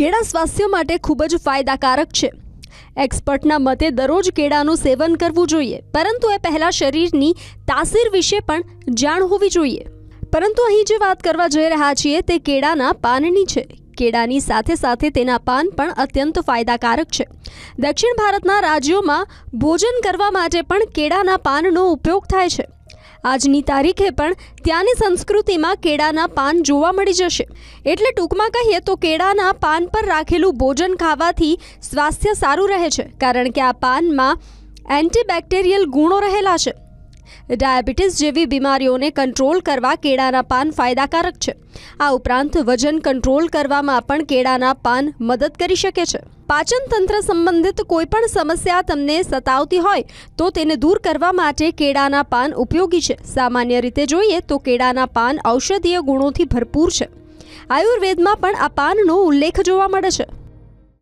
કેળા સ્વાસ્થ્ય માટે ખૂબ જ ફાયદાકારક છે. એક્સપર્ટના મતે દરરોજ કેળાનું સેવન કરવું જોઈએ, પરંતુ એ પહેલાં શરીરની તાસીર વિશે પણ જાણ હોવી જોઈએ. પરંતુ અહીં જે વાત કરવા જઈ રહ્યા છીએ તે કેળાના પાનની છે. કેળાની સાથે સાથે તેના પાન પણ અત્યંત ફાયદાકારક છે. દક્ષિણ ભારતના રાજ્યોમાં ભોજન કરવા માટે પણ કેળાના પાનનો ઉપયોગ થાય છે. આજની તારીખે પણ ત્યાંની સંસ્કૃતિમાં કેળાના પાન જોવા મળી જશે. એટલે ટૂંકમાં કહીએ તો કેળાના પાન પર રાખેલું ભોજન ખાવાથી સ્વાસ્થ્ય સારું રહે છે, કારણ કે આ પાનમાં એન્ટીબેક્ટેરિયલ ગુણો રહેલા છે. ડાયાબિટીસ જેવી બીમારીઓને કંટ્રોલ કરવા કેળાના પાન ફાયદાકારક છે. આ ઉપરાંત વજન કંટ્રોલ કરવામાં પણ કેળાના પાન મદદ કરી શકે છે. પાચન તંત્ર સંબંધિત કોઈપણ સમસ્યા તમને સતાવતી હોય તો તેને દૂર કરવા માટે કેળાના પાન ઉપયોગી છે. સામાન્ય રીતે જોઈએ તો કેળાના પાન ઔષધીય ગુણોથી ભરપૂર છે. આયુર્વેદમાં પણ આ પાનનો ઉલ્લેખ જોવા મળે છે.